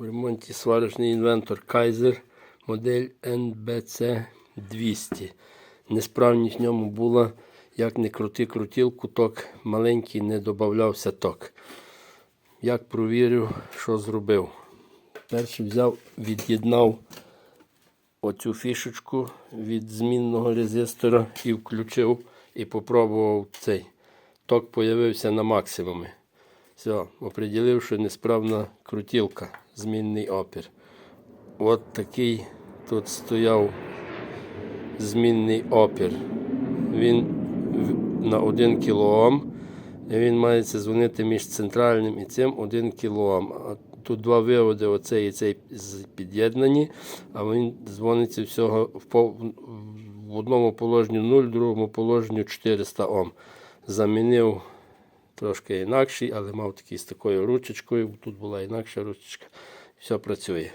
В ремонті сварочний інвентор Kaiser модель NBC 200. Несправність в ньому була, як не крути крутілку, ток маленький не додавався ток. Як провірив, що зробив. Перший взяв, від'єднав оцю фішечку від змінного резистора і включив, і попробував цей. Ток появився на максимумі. Все, оприділив, що несправна крутілка, змінний опір. От такий тут стояв змінний опір. Він на 1 кОм. Він має дзвонити між центральним і цим 1 кОм. Тут два виводи, оцей і цей під'єднані, а він дзвониться всього в, одному положенні 0, в другому положенні 400 Ом. Замінив трошки інакший, але мав такий з такою ручечкою. Тут була інакша ручечка. Все працює.